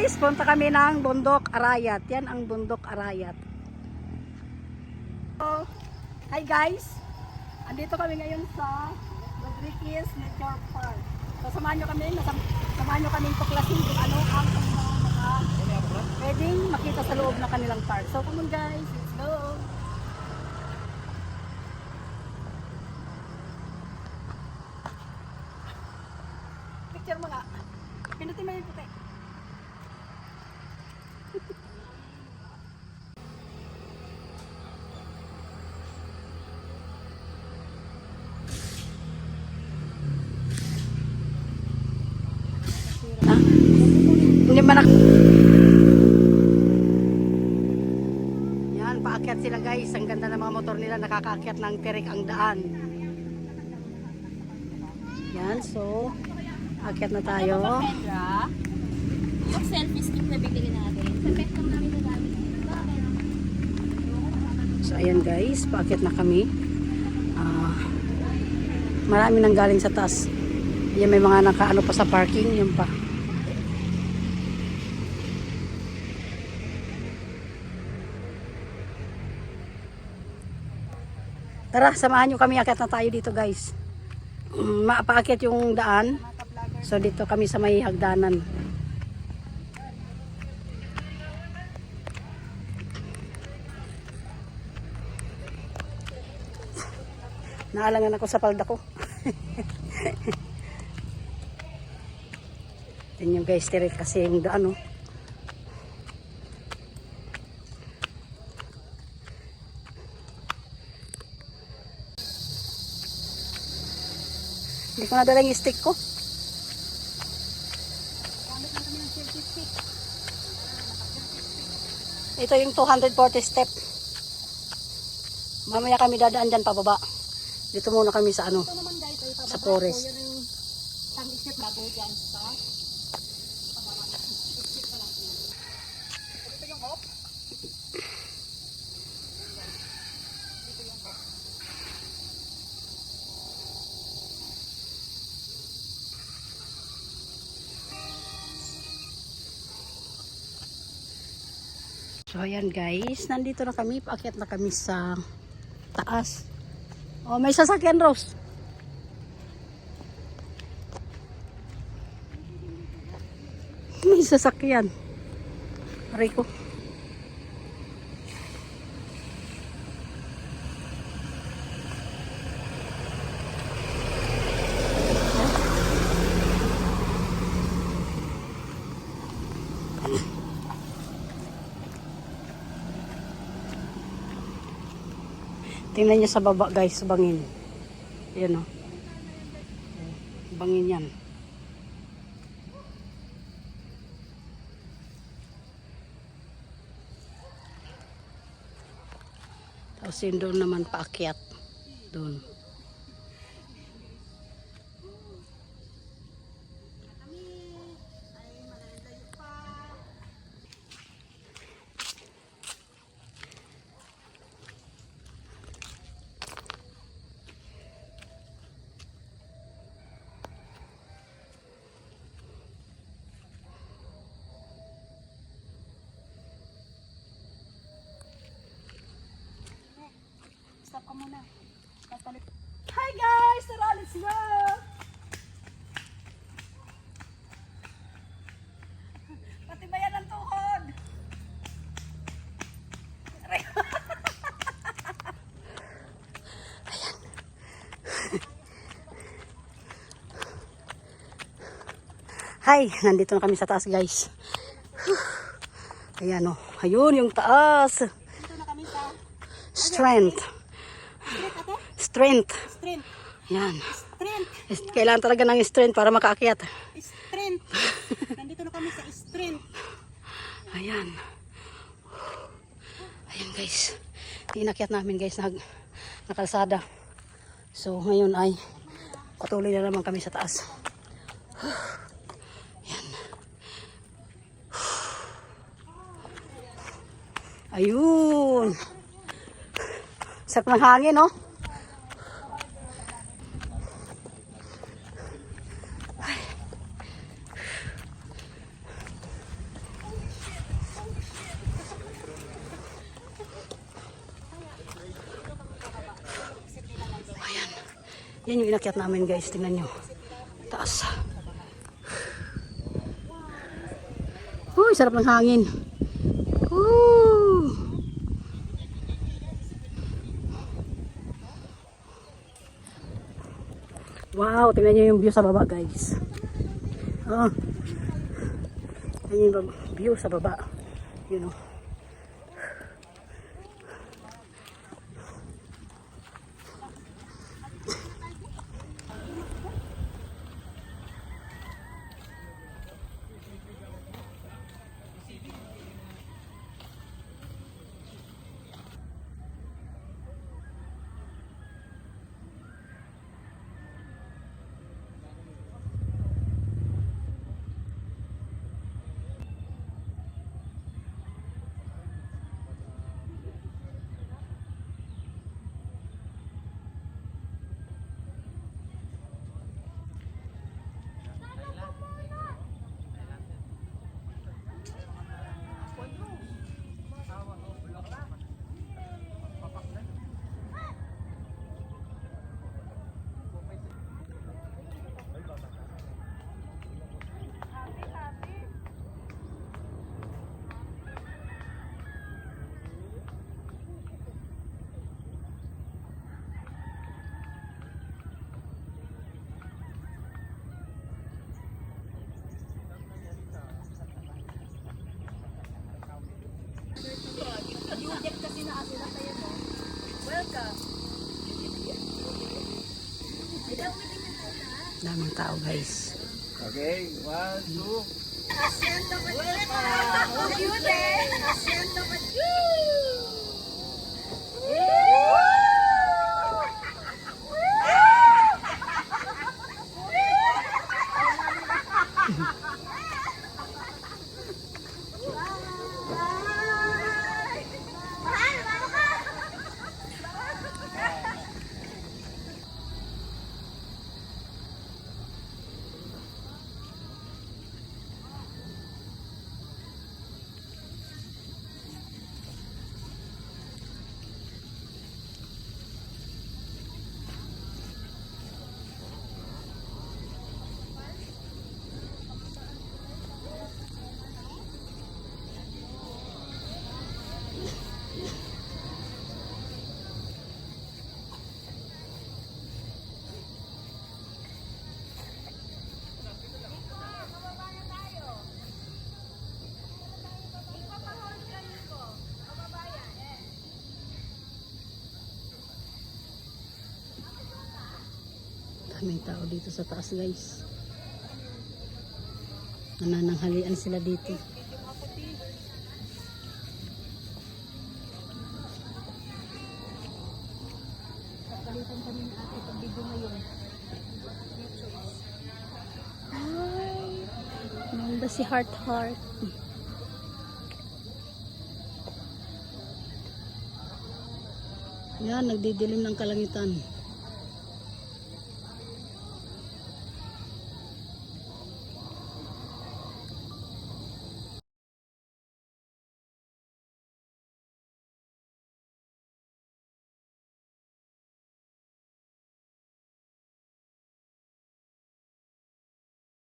guys, punta kami ng Bundok Arayat. Yan ang Bundok Arayat. So, hi guys. Andito kami ngayon sa Rodriguez Nature Park. So, samahan nyo kami, samahan nyo kaming tuklasin kung ano ang mga pwedeng makita sa loob ng kanilang park. So, come on guys, let's go! Picture mo nga. Pinutin mo yung puti. Hindi ba nak... Yan, paakyat sila guys. Ang ganda ng mga motor nila. Nakakaakyat ng tirik ang daan. Yan, so... Akyat na tayo. Kendra, yung selfie stick na bibili natin, pet lang namin nagamit. So ayan guys, paakyat na kami. Ah, marami nang galing sa taas. Yan may mga nakaano pa sa parking, yun pa. Tara, samahan nyo kami. Akyat na tayo dito guys. Mapaakyat yung daan. So dito kami sa may hagdanan. Naalangan ako sa palda ko. Yan yung guys, tirik kasi yung daan, oh. Hindi ko nadala yung stick ko. Ito yung 240 step. Mamaya kami dadaan dyan pababa. Dito muna kami sa ano, Ito naman guys, ay sa forest. Yung dyan sa So ayan guys, nandito na kami, paakyat na kami sa taas. Oh, may sasakyan Rose. May sasakyan. Aray ko. Tingnan niyo sa baba guys, bangin. Ayan o. Bangin yan. Tapos yun doon naman paakyat. Doon. Stop ka muna. Papalit. Hi guys! Tara, let's go! Patibayan ang tuhod! Aray. Hi, nandito na kami sa taas guys. Ayan o. Ayun yung taas. Strength. Strength. Strength. Yan. Strength. Kailangan talaga ng strength para makaakyat. Strength. Nandito na kami sa strength. Ayan. Ayan guys. Inakyat namin guys na, na kalsada. So ngayon ay patuloy na naman kami sa taas. Ayan. Ayun. Sarap ng hangin, no? Yan yung inakyat namin guys. Tingnan nyo. Taas. Uy, sarap ng hangin. Woo! Wow, tingnan nyo yung view sa baba guys. Oh. Tingnan yung bab- view sa baba. You know. Daming tao guys. Okay, one, two. Daming tao dito sa taas guys. Nanananghalian sila dito. Ay, Nanda si Heart Heart. Yan, nagdidilim ng kalangitan.